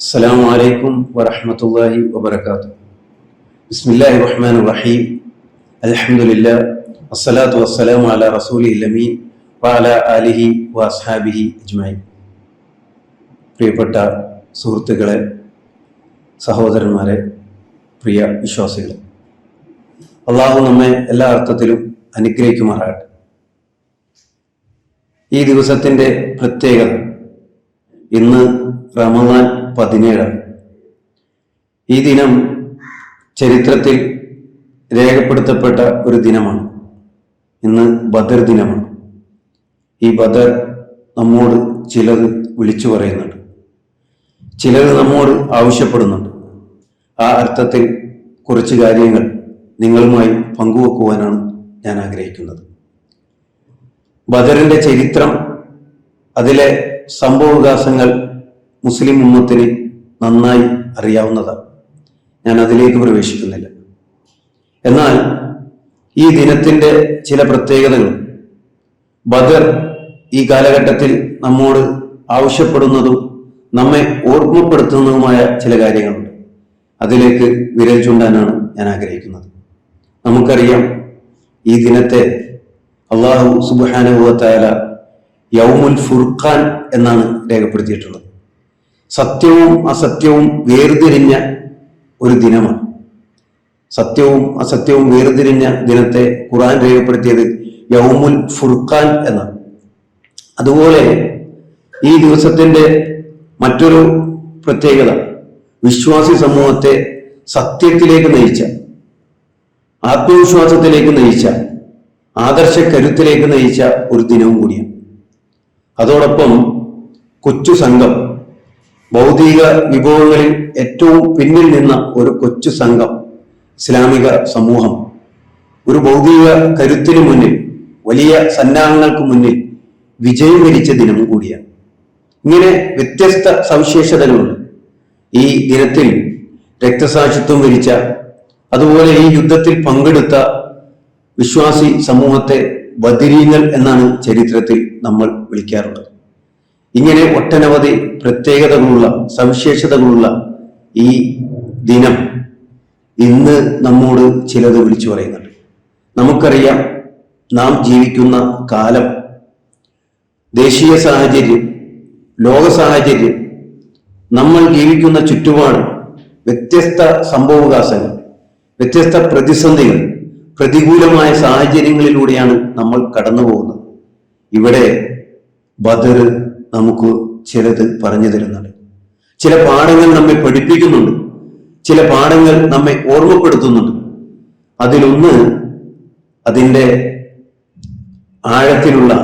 അസ്സാം വലൈക്കും വറഹമത്തല്ലാഹി വബർക്കാത്തു ബിസ്മില്ലാഹി റഹ്മാൻ റഹീം. അലഹമുല്ല അസ്സലാത്തു വസ്സലാം അല റസൂലി ലമീൻ വാല അലിഹി വസ്ഹാബിഹി അജ്മായി പ്രിയപ്പെട്ട സുഹൃത്തുക്കളെ സഹോദരന്മാരെ പ്രിയ വിശ്വാസികളെ അള്ളാഹു നമ്മെ എല്ലാ അർത്ഥത്തിലും അനുഗ്രഹിക്കുമാറാകട്ടെ. ഈ ദിവസത്തിന്റെ പ്രത്യേകത ഇന്ന് റമദാൻ പതിനേഴാണ് ഈ ദിനം ചരിത്രത്തിൽ രേഖപ്പെടുത്തപ്പെട്ട ഒരു ദിനമാണ്. ഇന്ന് ബദർ ദിനമാണ്. ഈ ബദർ നമ്മോട് ചിലത് വിളിച്ചു പറയുന്നുണ്ട്. ചിലത് നമ്മോട് ആവശ്യപ്പെടുന്നുണ്ട്. ആ അർത്ഥത്തിൽ കുറച്ച് കാര്യങ്ങൾ നിങ്ങളുമായി പങ്കുവെക്കുവാനാണ് ഞാൻ ആഗ്രഹിക്കുന്നത്. ബദറിന്റെ ചരിത്രം അതിലെ സംഭവവികാസങ്ങൾ മുസ്ലിം ഉമ്മത്തിന് നന്നായി അറിയാവുന്നതാണ്. ഞാൻ അതിലേക്ക് പ്രവേശിക്കുന്നില്ല. എന്നാൽ ഈ ദിനത്തിന്റെ ചില പ്രത്യേകതകൾ. ബദർ ഈ കാലഘട്ടത്തിൽ നമ്മോട് ആവശ്യപ്പെടുന്നതും നമ്മെ ഓർമ്മപ്പെടുത്തുന്നതുമായ ചില കാര്യങ്ങളുണ്ട്. അതിലേക്ക് വിരൽ ചൂണ്ടാനാണ് ഞാൻ ആഗ്രഹിക്കുന്നത്. നമുക്കറിയാം ഈ ദിനത്തെ അള്ളാഹു സുബാനുഭവത്തായ യൗമുൽ ഫുർഖാൻ എന്നാണ് രേഖപ്പെടുത്തിയിട്ടുള്ളത്. സത്യവും അസത്യവും വേർതിരിഞ്ഞ ഒരു ദിനമാണ്. സത്യവും അസത്യവും വേർതിരിഞ്ഞ ദിനത്തെ ഖുറാൻ രേഖപ്പെടുത്തിയത് യൗമുൽ ഫുർഖാൻ എന്നാണ്. അതുപോലെ ഈ ദിവസത്തിന്റെ മറ്റൊരു പ്രത്യേകത വിശ്വാസി സമൂഹത്തെ സത്യത്തിലേക്ക് നയിച്ച ആത്മവിശ്വാസത്തിലേക്ക് നയിച്ച ആദർശ കരുത്തിലേക്ക് നയിച്ച ഒരു ദിനവും കൂടിയാണ്. അതോടൊപ്പം കൊച്ചു സംഘം ഭൗതിക വിഭവങ്ങളിൽ ഏറ്റവും പിന്നിൽ നിന്ന ഒരു കൊച്ചു സംഘം ഇസ്ലാമിക സമൂഹം. ഒരു ഭൗതിക കരുത്തിനു മുന്നിൽ വലിയ സന്നാഹങ്ങൾക്ക് മുന്നിൽ വിജയം വരിച്ച ദിനം കൂടിയാണ്. ഇങ്ങനെ വ്യത്യസ്ത സവിശേഷതകളുണ്ട്. ഈ ദിനത്തിൽ രക്തസാക്ഷിത്വം വരിച്ച അതുപോലെ ഈ യുദ്ധത്തിൽ പങ്കെടുത്ത വിശ്വാസി സമൂഹത്തെ ബദിരീങ്ങൾ എന്നാണ് ചരിത്രത്തിൽ നമ്മൾ വിളിക്കാറുള്ളത്. ഇങ്ങനെ ഒട്ടനവധി പ്രത്യേകതകളുള്ള സവിശേഷതകളുള്ള ഈ ദിനം ഇന്ന് നമ്മോട് ചിലത് വിളിച്ചു പറയുന്നുണ്ട്. നമുക്കറിയാം നാം ജീവിക്കുന്ന കാലം ദേശീയ സാഹചര്യം ലോക സാഹചര്യം നമ്മൾ ജീവിക്കുന്ന ചുറ്റുപാട് വ്യത്യസ്ത സംഭവവികാസങ്ങൾ വ്യത്യസ്ത പ്രതിസന്ധികൾ പ്രതികൂലമായ സാഹചര്യങ്ങളിലൂടെയാണ് നമ്മൾ കടന്നു പോകുന്നത് ഇവിടെ ബദർ നമുക്ക് ചിലത് പറഞ്ഞു തരുന്നുണ്ട്. ചില പാഠങ്ങൾ നമ്മെ പഠിപ്പിക്കുന്നുണ്ട്. ചില പാഠങ്ങൾ നമ്മെ ഓർമ്മപ്പെടുത്തുന്നുണ്ട്. അതിലൊന്ന് അതിന്റെ ആഴത്തിലുള്ള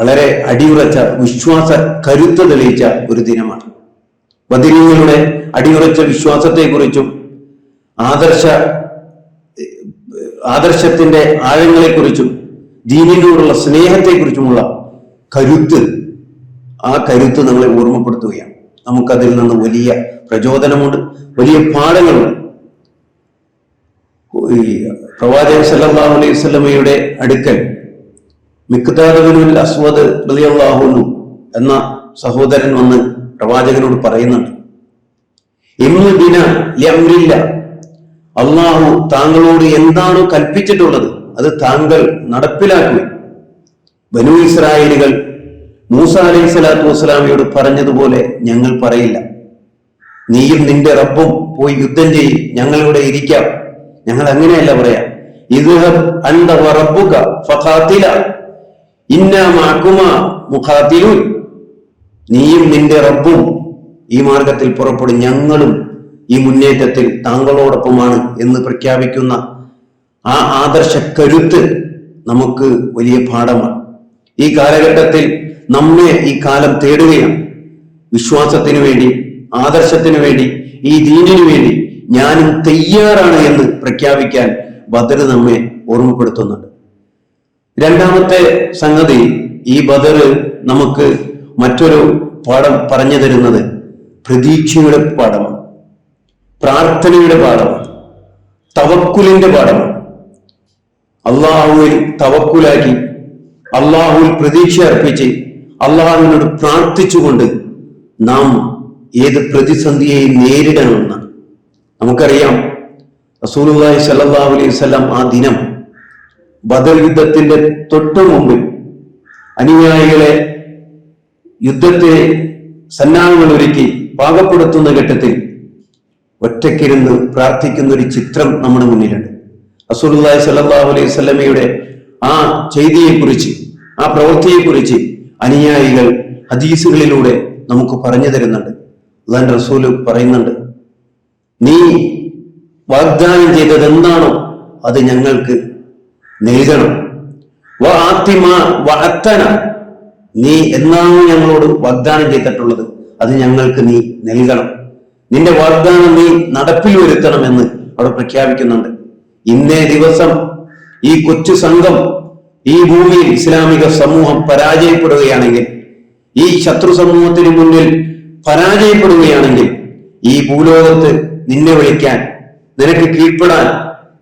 വളരെ അടിയുറച്ച വിശ്വാസ കരുത്ത് തെളിയിച്ച ഒരു ദിനമാണ്. ബദിരീങ്ങളുടെ അടിയുറച്ച വിശ്വാസത്തെക്കുറിച്ചും ആദർശ ആദർശത്തിന്റെ ആഴങ്ങളെക്കുറിച്ചും ദീനിനോടുള്ള സ്നേഹത്തെക്കുറിച്ചുമുള്ള കരുത്ത് ആ കരുത്ത് നമ്മളെ ഓർമ്മപ്പെടുത്തുകയാണ്. നമുക്കതിൽ നിന്ന് വലിയ പ്രചോദനമുണ്ട് വലിയ പാഠങ്ങളുണ്ട്. ഈ പ്രവാചകൻ സല്ലല്ലാഹു അലൈഹി സ്വലമയുടെ അടുക്കൽ മിക്താദുൽ അസ്വദ് റളിയല്ലാഹുനു എന്ന സഹോദരൻ വന്ന് പ്രവാചകനോട് പറയുന്നുണ്ട് ഇന്ന് ദിന ലംറില്ല അള്ളാഹു താങ്കളോട് എന്താണോ കൽപ്പിച്ചിട്ടുള്ളത് അത് താങ്കൾ നടപ്പിലാക്കുക ബനു ഇസ്രായേലുകൾ മൂസ അലൈഹി സ്വലാത്തു വസ്സലാമിയോട് പറഞ്ഞതുപോലെ ഞങ്ങൾ പറയില്ല. നീയും നിന്റെ റബ്ബും പോയി യുദ്ധം ചെയ്യും. ഞങ്ങളിവിടെ ഇരിക്കാം. ഞങ്ങൾ അങ്ങനെയല്ല പറയാം. ഇത് റബ്ബുക ഫഖാത്തില. ഇന്നാ മഅകുമാ മുഖാത്തിലൂൻ. നീയും നിന്റെ റബ്ബും ഈ മാർഗത്തിൽ പുറപ്പെടും. ഞങ്ങളും ഈ മുന്നേറ്റത്തിൽ താങ്കളോടൊപ്പമാണ് എന്ന് പ്രഖ്യാപിക്കുന്ന ആ ആദർശ കരുത്ത് നമുക്ക് വലിയ പാഠമാണ്. ഈ കാലഘട്ടത്തിൽ നമ്മെ ഈ കാലം തേടുകയാണ്. വിശ്വാസത്തിനു വേണ്ടി ആദർശത്തിനു വേണ്ടി ഈ ദീനിനു വേണ്ടി ഞാനും തയ്യാറാണ് എന്ന് പ്രഖ്യാപിക്കാൻ ബദർ നമ്മെ ഓർമ്മപ്പെടുത്തുന്നുണ്ട്. രണ്ടാമത്തെ സംഗതി ഈ ബദർ നമുക്ക് മറ്റൊരു പാഠം പറഞ്ഞു തരുന്നത് പ്രതീക്ഷയുടെ പാഠമാണ്. പ്രാർത്ഥനയുടെ പാഠമാണ്. തവക്കുലിന്റെ പാഠമാണ്. അള്ളാഹുവിൽ തവക്കുലാക്കി അള്ളാഹുവിൽ പ്രതീക്ഷ അർപ്പിച്ച് അള്ളാഹുവിനോട് പ്രാർത്ഥിച്ചുകൊണ്ട് നാം ഏത് പ്രതിസന്ധിയെയും നേരിടണമെന്നാണ് നമുക്കറിയാം. റസൂലുള്ളാഹി സ്വല്ലല്ലാഹു അലൈഹി വസല്ലം ആ ദിനം ബദൽ യുദ്ധത്തിന്റെ തൊട്ടു മുമ്പിൽ അനുയായികളെ യുദ്ധത്തെ സന്നാഹങ്ങൾ ഒരുക്കി പാകപ്പെടുത്തുന്ന ഘട്ടത്തിൽ ഒറ്റക്കിരുന്ന് പ്രാർത്ഥിക്കുന്ന ഒരു ചിത്രം നമ്മുടെ മുന്നിലുണ്ട്. റസൂലുള്ളാഹി സ്വല്ലല്ലാഹു അലൈഹി വസല്ലമയുടെ ആ ചെയ്തിയെക്കുറിച്ച് ആ പ്രവൃത്തിയെക്കുറിച്ച് അനുയായികൾ ഹദീസുകളിലൂടെ നമുക്ക് പറഞ്ഞു തരുന്നുണ്ട്. അള്ളാൻ റസൂൽ പറയുന്നുണ്ട് നീ വാഗ്ദാനം ചെയ്തത് എന്താണോ അത് ഞങ്ങൾക്ക് നൽകണം. നീ എന്നാണോ ഞങ്ങളോട് വാഗ്ദാനം ചെയ്തിട്ടുള്ളത് അത് ഞങ്ങൾക്ക് നീ നൽകണം. നിന്റെ വാഗ്ദാനം നീ നടപ്പിൽ വരുത്തണമെന്ന് അവിടെ പ്രഖ്യാപിക്കുന്നുണ്ട്. ഇന്നേ ദിവസം ഈ കൊച്ചു സംഘം ഈ ഭൂമിയിൽ ഇസ്ലാമിക സമൂഹം പരാജയപ്പെടുകയാണെങ്കിൽ ഈ ശത്രു സമൂഹത്തിന് മുന്നിൽ പരാജയപ്പെടുകയാണെങ്കിൽ ഈ ഭൂലോകത്ത് നിന്നെ വിളിക്കാൻ നിനക്ക് കീഴ്പ്പെടാൻ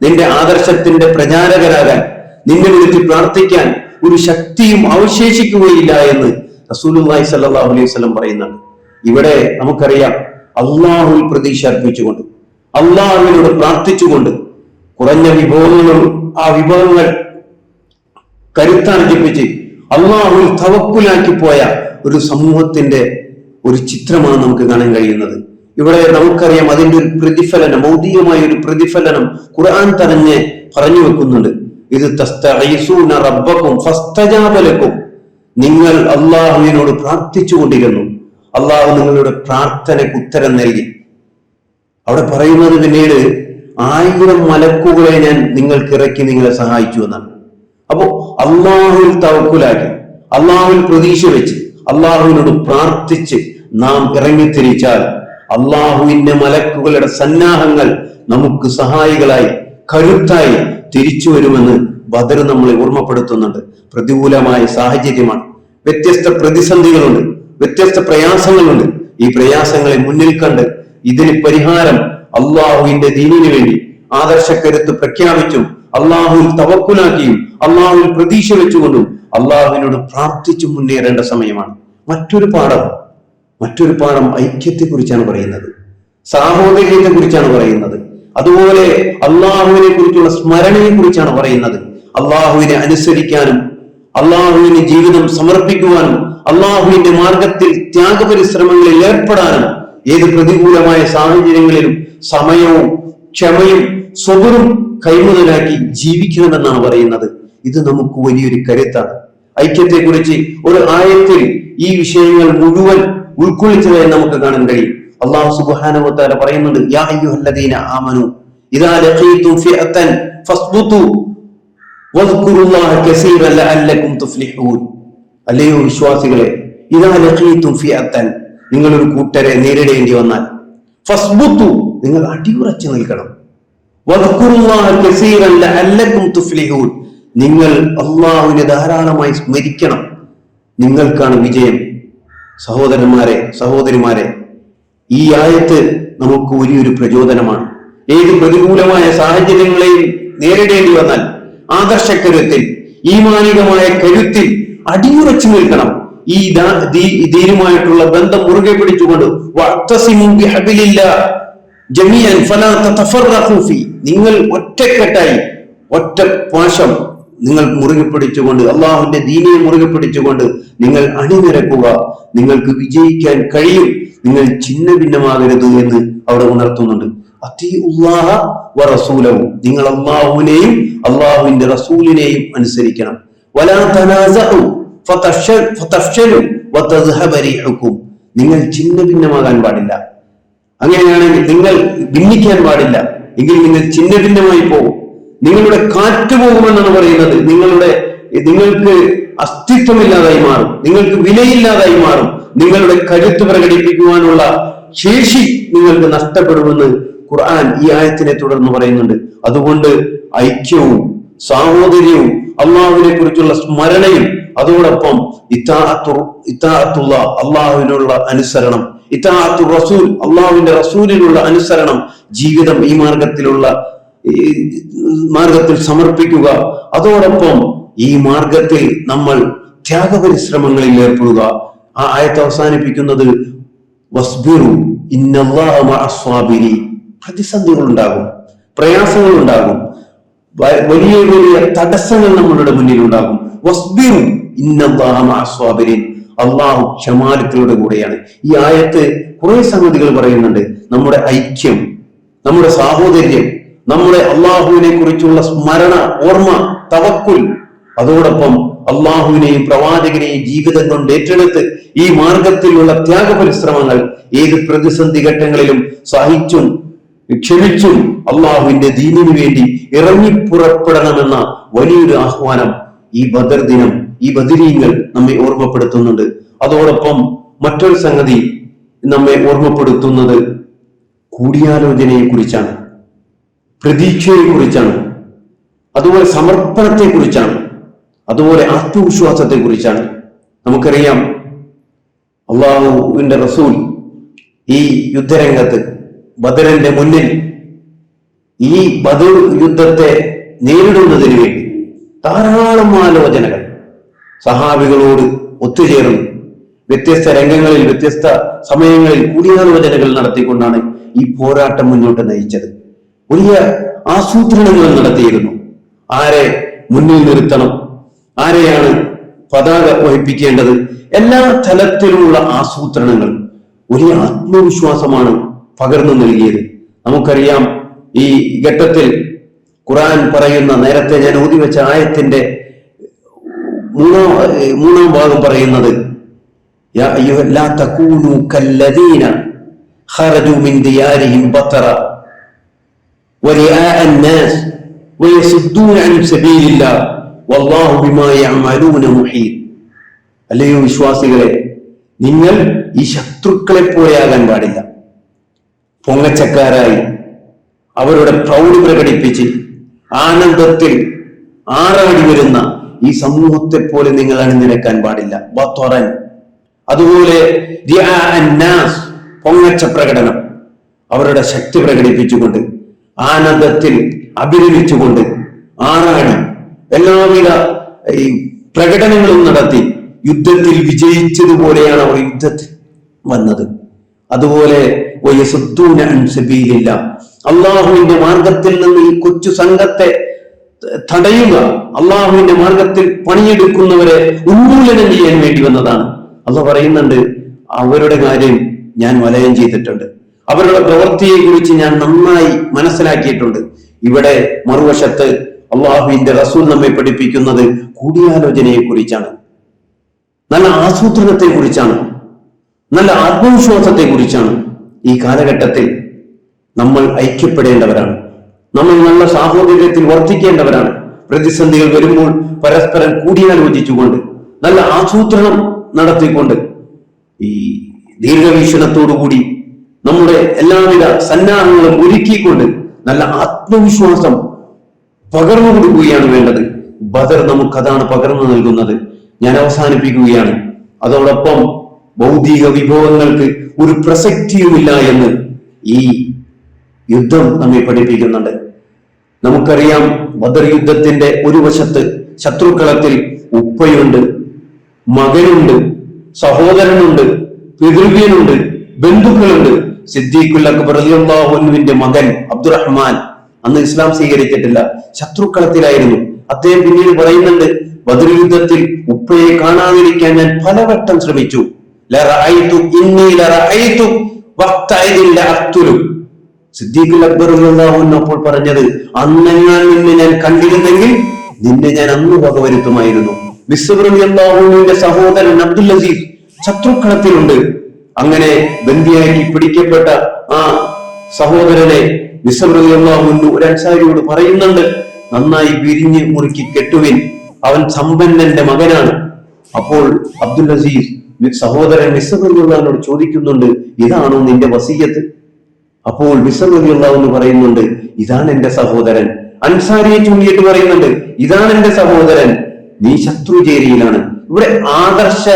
നിന്റെ ആദർശത്തിന്റെ പ്രചാരകരാകാൻ നിന്നെ വിളിച്ച് പ്രാർത്ഥിക്കാൻ ഒരു ശക്തിയും അവശേഷിക്കുകയില്ല എന്ന് റസൂലുള്ളാഹി സ്വല്ലല്ലാഹു അലൈഹി വസല്ലം പറയുന്നുണ്ട്. ഇവിടെ നമുക്കറിയാം അള്ളാഹുവിൽ പ്രതീക്ഷ അർപ്പിച്ചുകൊണ്ട് അള്ളാഹുവിനോട് പ്രാർത്ഥിച്ചുകൊണ്ട് കുറഞ്ഞ വിഭവങ്ങളും ആ വിഭവങ്ങൾ കരുത്താർജിപ്പിച്ച് അള്ളാഹുൽ തവക്കുലാക്കി പോയ ഒരു സമൂഹത്തിന്റെ ഒരു ചിത്രമാണ് നമുക്ക് കാണാൻ കഴിയുന്നത്. ഇവിടെ നമുക്കറിയാം അതിന്റെ ഒരു പ്രതിഫലനം ഭൗതികമായ ഒരു പ്രതിഫലനം ഖുർആൻ തന്നെ പറഞ്ഞു വെക്കുന്നുണ്ട്. ഇത് റബ്ബക്കും നിങ്ങൾ അള്ളാഹുവിനോട് പ്രാർത്ഥിച്ചുകൊണ്ടിരുന്നു അള്ളാഹു നിങ്ങളുടെ പ്രാർത്ഥനയ്ക്ക് ഉത്തരം നൽകി. അവിടെ പറയുന്നത് പിന്നീട് ആയിരം മലക്കുകളെ ഞാൻ നിങ്ങൾക്ക് ഇറക്കി നിങ്ങളെ സഹായിച്ചു എന്നാണ്. അപ്പോ അള്ളാഹുവിൽ തവക്കുലാക്കി അള്ളാഹുവിൽ പ്രതീക്ഷ വെച്ച് അള്ളാഹുവിനോട് പ്രാർത്ഥിച്ച് നാം ഇറങ്ങിത്തിരിച്ചാൽ അള്ളാഹുവിന്റെ മലക്കുകളുടെ സന്നാഹങ്ങൾ നമുക്ക് സഹായികളായി കരുത്തായി തിരിച്ചു വരുമെന്ന് ബദർ നമ്മളെ ഓർമ്മപ്പെടുത്തുന്നുണ്ട്. പ്രതികൂലമായ സാഹചര്യമാണ്. വ്യത്യസ്ത പ്രതിസന്ധികളുണ്ട് വ്യത്യസ്ത പ്രയാസങ്ങളുണ്ട്. ഈ പ്രയാസങ്ങളെ മുന്നിൽ കണ്ട് ഇതിന് പരിഹാരം അള്ളാഹുവിന്റെ ദീനിനു വേണ്ടി ആദർശക്കരുത്ത് പ്രഖ്യാപിച്ചും അള്ളാഹുവിൽ തവക്കുലാക്കിയും അള്ളാഹുവിൽ പ്രതീക്ഷ വെച്ചുകൊണ്ടും അള്ളാഹുവിനോട് പ്രാർത്ഥിച്ചു മുന്നേറേണ്ട സമയമാണ്. മറ്റൊരു പാഠം മറ്റൊരു പാഠം ഐക്യത്തെ കുറിച്ചാണ് പറയുന്നത്. സാഹോദര്യത്തെ കുറിച്ചാണ് പറയുന്നത്. അതുപോലെ അള്ളാഹുവിനെ കുറിച്ചുള്ള സ്മരണയെ കുറിച്ചാണ് പറയുന്നത്. അള്ളാഹുവിനെ അനുസരിക്കാനും അള്ളാഹുവിന് ജീവിതം സമർപ്പിക്കുവാനും അള്ളാഹുവിന്റെ മാർഗത്തിൽ ത്യാഗപരിശ്രമങ്ങളിൽ ഏർപ്പെടാനും ഏത് പ്രതികൂലമായ സാഹചര്യങ്ങളിലും സമയവും ക്ഷമയും സ്വബറും കൈമുതലാക്കി ജീവിക്കണമെന്നാണ് പറയുന്നത്. ഇത് നമുക്ക് വലിയൊരു കരുത്താണ്. ഐക്യത്തെക്കുറിച്ച് ഒരു ആയത്തിൽ ഈ വിഷയങ്ങൾ മുഴുവൻ ഉൾക്കൊള്ളിച്ചതായി നമുക്ക് കാണാൻ കഴിയും. അള്ളാഹു സുബ്ഹാനഹു പറയുന്നുണ്ട് യാ അയ്യുഹല്ലദീന ഫിഅതൻ തുഫ്ലിഹൂൻ. അല്ലയോ വിശ്വാസികളെ ഇതാ ലഹീത്തും ഫിഅതൻ നിങ്ങൾ ഒരു കൂട്ടരെ നേരിടേണ്ടി വന്നാൽ നിങ്ങൾ അടിയുറച്ചു നിൽക്കണം. നിങ്ങൾ അള്ളാഹുവിനെ ധാരാളമായി സ്മരിക്കണം. നിങ്ങൾക്കാണ് വിജയം. സഹോദരന്മാരെ സഹോദരിമാരെ ഈ ആയത്ത് നമുക്ക് വലിയൊരു പ്രചോദനമാണ്. ഏത് പ്രതികൂലമായ സാഹചര്യങ്ങളെയും നേരിടേണ്ടി വന്നാൽ ആദർശക്കരുത്തിൽ ഈമാനികമായ കരുത്തിൽ അടിയുറച്ചു നിൽക്കണം. ഈ ദീനുമായിട്ടുള്ള ബന്ധം മുറുകെ പിടിച്ചുകൊണ്ട് വഅ്തസിമു ബിഹബ്ലില്ലാ ജമീഅൻ തതഫറഖു ഫീ. നിങ്ങൾ ഒറ്റക്കെട്ടായി ഒറ്റ പാശം നിങ്ങൾ മുറുകെ പിടിച്ചുകൊണ്ട് അള്ളാഹുവിന്റെ ദീനിയെ മുറുകെ പിടിച്ചുകൊണ്ട് നിങ്ങൾ അണിനിരക്കുക. നിങ്ങൾക്ക് വിജയിക്കാൻ കഴിയും. നിങ്ങൾ ചിന്ന ഭിന്നമാകരുത് എന്ന് അവിടെ ഉണർത്തുന്നുണ്ട്. അത്തിഉല്ലാഹ വ റസൂലവും നിങ്ങൾ അള്ളാഹുവിനെയും അള്ളാഹുവിന്റെ റസൂലിനെയും അനുസരിക്കണം. വലാ നിങ്ങൾ ചിന്ന ഭിന്നമാകാൻ പാടില്ല. അങ്ങനെയാണെങ്കിൽ നിങ്ങൾ ഭിന്നിക്കാൻ പാടില്ല എങ്കിൽ നിങ്ങൾ ചിന്ന ഭിന്നമായി പോകും നിങ്ങളുടെ കാറ്റ് പോകുമെന്നാണ് പറയുന്നത് നിങ്ങളുടെ നിങ്ങൾക്ക് അസ്തിത്വമില്ലാതായി മാറും നിങ്ങൾക്ക് വിലയില്ലാതായി മാറും നിങ്ങളുടെ കരുത്ത് പ്രകടിപ്പിക്കുവാനുള്ള ശേഷി നിങ്ങൾക്ക് നഷ്ടപ്പെടുമെന്ന് ഖുർആൻ ഈ ആയത്തിനെ തുടർന്ന് പറയുന്നുണ്ട് അതുകൊണ്ട് ഐക്യവും സാഹോദര്യവും അള്ളാഹുവിനെ കുറിച്ചുള്ള സ്മരണയും അതോടൊപ്പം ഇത്താഅത്തു ഇത്താഅത്തുള്ള അള്ളാഹുവിനുള്ള അനുസരണം ഇത്താഅത്തു റസൂൽ അള്ളാഹുവിന്റെ റസൂലിനുള്ള അനുസരണം ജീവിതം ഈ മാർഗത്തിലുള്ള മാർഗത്തിൽ സമർപ്പിക്കുക. അതോടൊപ്പം ഈ മാർഗത്തിൽ നമ്മൾ ത്യാഗപരിശ്രമങ്ങളിൽ ഏർപ്പെടുക. ആ ആയത്ത് അവസാനിപ്പിക്കുന്നത് പ്രതിസന്ധികൾ ഉണ്ടാകും പ്രയാസങ്ങൾ ഉണ്ടാകും വലിയ വലിയ തടസ്സങ്ങൾ നമ്മളുടെ മുന്നിൽ ഉണ്ടാകും അള്ളാഹു ക്ഷമാലത്തിലൂടെ കൂടെയാണ്. ഈ ആയത്ത് കുറെ സംഗതികൾ പറയുന്നുണ്ട്. നമ്മുടെ ഐക്യം നമ്മുടെ സാഹോദര്യം നമ്മുടെ അള്ളാഹുവിനെ കുറിച്ചുള്ള സ്മരണ ഓർമ്മ തവക്കുൽ. അതോടൊപ്പം അള്ളാഹുവിനെയും പ്രവാചകനെയും ജീവിതം കൊണ്ട് ഏറ്റെടുത്ത് ഈ മാർഗത്തിലുള്ള ത്യാഗ പരിശ്രമങ്ങൾ ഏത് പ്രതിസന്ധി ഘട്ടങ്ങളിലും സഹിച്ചും ക്ഷമിച്ചും അള്ളാഹുവിന്റെ ദീനിനു വേണ്ടി ഇറങ്ങി പുറപ്പെടണമെന്ന വലിയൊരു ആഹ്വാനം ഈ ബദർ ദിനം ഈ ബദിരീങ്ങൾ നമ്മെ ഓർമ്മപ്പെടുത്തുന്നുണ്ട്. അതോടൊപ്പം മറ്റൊരു സംഗതി നമ്മെ ഓർമ്മപ്പെടുത്തുന്നത് കൂടിയാലോചനയെ കുറിച്ചാണ് പ്രതീക്ഷയെ കുറിച്ചാണ് അതുപോലെ സമർപ്പണത്തെ കുറിച്ചാണ് അതുപോലെ ആത്മവിശ്വാസത്തെ കുറിച്ചാണ് നമുക്കറിയാം അള്ളാഹുവിന്റെ റസൂൽ ഈ യുദ്ധരംഗത്ത് ബദറിന്റെ മുന്നിൽ ഈ ബദർ യുദ്ധത്തെ നേരിടുന്നതിന് വേണ്ടി ധാരാളം ആലോചനകൾ സഹാബികളോട് ഒത്തുചേർന്ന് വ്യത്യസ്ത രംഗങ്ങളിൽ വ്യത്യസ്ത സമയങ്ങളിൽ കൂടിയാലോചനകൾ നടത്തിക്കൊണ്ടാണ് ഈ പോരാട്ടം മുന്നോട്ട് നയിച്ചത്. വലിയ ആസൂത്രണങ്ങൾ നടത്തിയിരുന്നു. ആരെ മുന്നിൽ നിർത്തണം ആരെയാണ് പതാക വഹിപ്പിക്കേണ്ടത് എല്ലാ തലത്തിലുമുള്ള ആസൂത്രണങ്ങൾ വലിയ ആത്മവിശ്വാസമാണ് പകർന്നു നൽകിയത്. നമുക്കറിയാം ഈ ഘട്ടത്തിൽ ഖുറാൻ പറയുന്ന നേരത്തെ ഞാൻ ഊതിവെച്ച ആയത്തിന്റെ മൂന്നാം ഏർ മൂന്നാം ഭാഗം പറയുന്നത് يا أيها لا تكونوا كالذين خرجوا من ديارهم بطرا ورئاء الناس ويصدون عن سبيل الله والله بما يعملون محيط അല്ലയോ വിശ്വാസികളെ നിങ്ങൾ ഈ ശത്രുക്കളെ പോലെയാകാൻ പാടില്ല പൊങ്ങച്ചക്കാരായി അവരുടെ പ്രൗഢി പ്രകടിപ്പിച്ച് ആനന്ദത്തിൽ ആറാടി വരുന്ന ഈ സമൂഹത്തെ പോലെ നിങ്ങൾ അണിനിരക്കാൻ പാടില്ല അതുപോലെ പൊങ്ങച്ച പ്രകടനം. അവരുടെ ശക്തി പ്രകടിപ്പിച്ചുകൊണ്ട് ആനന്ദത്തിൽ അഭിനയിച്ചുകൊണ്ട് ആറാടി എല്ലാവിധ ഈ പ്രകടനങ്ങളും നടത്തി യുദ്ധത്തിൽ വിജയിച്ചതുപോലെയാണ് അവർ യുദ്ധത്തിൽ വന്നത്. അതുപോലെ അള്ളാഹുവിന്റെ മാർഗത്തിൽ നിന്ന് ഈ കൊച്ചു സംഘത്തെ തടയുക അള്ളാഹുവിന്റെ മാർഗത്തിൽ പണിയെടുക്കുന്നവരെ ഉന്മൂലനം ചെയ്യാൻ വേണ്ടി വന്നതാണ്. അള്ളാഹ് പറയുന്നുണ്ട് അവരുടെ കാര്യം ഞാൻ വലയം ചെയ്തിട്ടുണ്ട്. അവരുടെ പ്രവൃത്തിയെ കുറിച്ച് ഞാൻ നന്നായി മനസ്സിലാക്കിയിട്ടുണ്ട്. ഇവിടെ മറുവശത്ത് അള്ളാഹുവിന്റെ റസൂൽ നമ്മെ പഠിപ്പിക്കുന്നത് കൂടിയാലോചനയെ കുറിച്ചാണ് നല്ല ആസൂത്രണത്തെ കുറിച്ചാണ് നല്ല ആത്മവിശ്വാസത്തെ കുറിച്ചാണ് ഈ കാലഘട്ടത്തിൽ നമ്മൾ ഐക്യപ്പെടേണ്ടവരാണ്. നമ്മൾ നല്ല സാഹോദര്യത്തിൽ വർദ്ധിക്കേണ്ടവരാണ്. പ്രതിസന്ധികൾ വരുമ്പോൾ പരസ്പരം കൂടിയാലോചിച്ചുകൊണ്ട് നല്ല ആസൂത്രണം നടത്തിക്കൊണ്ട് ഈ ദീർഘവീക്ഷണത്തോടുകൂടി നമ്മുടെ എല്ലാവിധ സന്നാഹങ്ങളും ഒരുക്കിക്കൊണ്ട് നല്ല ആത്മവിശ്വാസം പകർന്നു കൊടുക്കുകയാണ് വേണ്ടത്. ബദർ നമുക്കതാണ് പകർന്നു നൽകുന്നത്. ഞാൻ അവസാനിപ്പിക്കുകയാണ്. അതോടൊപ്പം ഭൗതിക വിഭവങ്ങൾക്ക് ഒരു പ്രസക്തിയുമില്ല എന്ന് ഈ യുദ്ധം നമ്മെ പഠിപ്പിക്കുന്നുണ്ട്. നമുക്കറിയാം ബദർ യുദ്ധത്തിന്റെ ഒരു വശത്ത് ശത്രുക്കളത്തിൽ ഉപ്പയുണ്ട് മകനുണ്ട് സഹോദരനുണ്ട് പിതൃവ്യനുണ്ട് ബന്ധുക്കളുണ്ട്. സിദ്ദീഖുൽ അക്ബർ മകൻ അബ്ദുറഹ്മാൻ അന്ന് ഇസ്ലാം സ്വീകരിച്ചിട്ടില്ല. ശത്രുക്കളത്തിലായിരുന്നു. അദ്ദേഹം പിന്നീട് പറയുന്നുണ്ട് ബദർ യുദ്ധത്തിൽ ഉപ്പയെ കാണാതിരിക്കാൻ ഞാൻ പലവട്ടം ശ്രമിച്ചു. ഇന്നി സിദ്ദീഖുൽ അക്ബർ അപ്പോൾ പറഞ്ഞത് അന്നെങ്ങാൻ നിന്നെ ഞാൻ കണ്ടിരുന്നെങ്കിൽ നിന്നെ ഞാൻ അന്ന് വകവരുത്തുമായിരുന്നു. മിസ്ബർ സഹോദരൻ അബ്ദുൽ അസീസ് ശത്രുക്കളത്തിലുണ്ട്. അങ്ങനെ ബന്ദിയാക്കി പിടിക്കപ്പെട്ട ആ സഹോദരനെ അൻഹു ഒരു അൻസാരിയോട് പറയുന്നുണ്ട് നന്നായി വിരിഞ്ഞ് മുറുക്കി കെട്ടുവിൻ. അവൻ സമ്പന്നന്റെ മകനാണ്. അപ്പോൾ അബ്ദുൽ അസീസ് സഹോദരൻ മിസ്ബർ ചോദിക്കുന്നുണ്ട് ഇതാണോ നിന്റെ വസീയത്ത്? അപ്പോൾ വിസർവതിയുള്ള എന്ന് പറയുന്നുണ്ട് ഇതാണ് എന്റെ സഹോദരൻ. അൻസാരിയെ ചൂണ്ടിയിട്ട് പറയുന്നുണ്ട് ഇതാണ് എന്റെ സഹോദരൻ. നീ ശത്രുചേരിയിലാണ് ഇവിടെ ആദർശ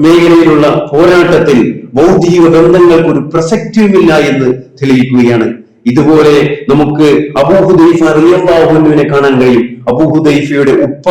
മേഖലയിലുള്ള പോരാട്ടത്തിൽ ബൗദ്ധിക ബന്ധങ്ങൾക്ക് ഒരു പ്രസക്തിയുമില്ല എന്ന് തെളിയിക്കുകയാണ്. ഇതുപോലെ നമുക്ക് അബൂഹുദൈഫ റിയാഹുവിനെ കാണാൻ കഴിയും. അബൂഹുദൈഫയുടെ ഉപ്പ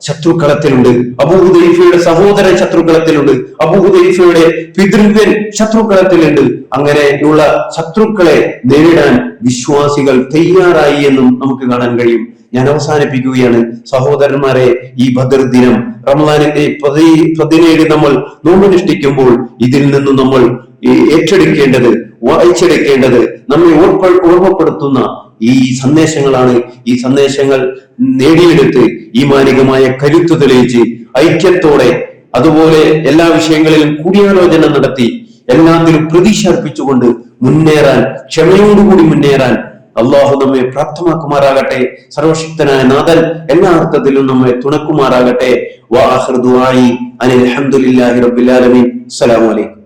ശത്രുക്കളത്തിലുണ്ട്. അബൂഹുദൈഫയുടെ സഹോദരൻ ശത്രുക്കളത്തിലുണ്ട്. അബൂഹുദൈഫയുടെ പിതൃവ്യൻ ശത്രുക്കളത്തിലുണ്ട്. അങ്ങനെയുള്ള ശത്രുക്കളെ നേരിടാൻ വിശ്വാസികൾ തയ്യാറായി എന്നും നമുക്ക് കാണാൻ കഴിയും. ഞാൻ അവസാനിപ്പിക്കുകയാണ്. സഹോദരന്മാരെ ഈ ബദർ ദിനം റമദാനിന്റെ പതി- പതിനേഴ് നമ്മൾ നോമ്പനുഷ്ഠിക്കുമ്പോൾ ഇതിൽ നിന്നും നമ്മൾ ഏറ്റെടുക്കേണ്ടത് വായിച്ചെടുക്കേണ്ടത് നമ്മെ ഓർമ്മപ്പെടുത്തുന്ന ഈ സന്ദേശങ്ങളാണ് ഈ സന്ദേശങ്ങൾ നേടിയെടുത്ത് ഈ മാനികമായ കരുത്ത് തെളിയിച്ച് ഐക്യത്തോടെ അതുപോലെ എല്ലാ വിഷയങ്ങളിലും കൂടിയാലോചന നടത്തി എല്ലാത്തിലും പ്രതീക്ഷ അർപ്പിച്ചുകൊണ്ട് മുന്നേറാൻ ക്ഷമയോടുകൂടി മുന്നേറാൻ അള്ളാഹു നമ്മെ പ്രാപ്തമാക്കുമാറാകട്ടെ. സർവശക്തനായ നാഥൻ എല്ലാ അർത്ഥത്തിലും നമ്മെ തുണക്കുമാറാകട്ടെ. വാഹൃദുആയി അനിൽ അൽഹംദുലില്ലാഹി റബ്ബിൽ ആലമീൻ. അസ്സലാമു അലൈക്കും.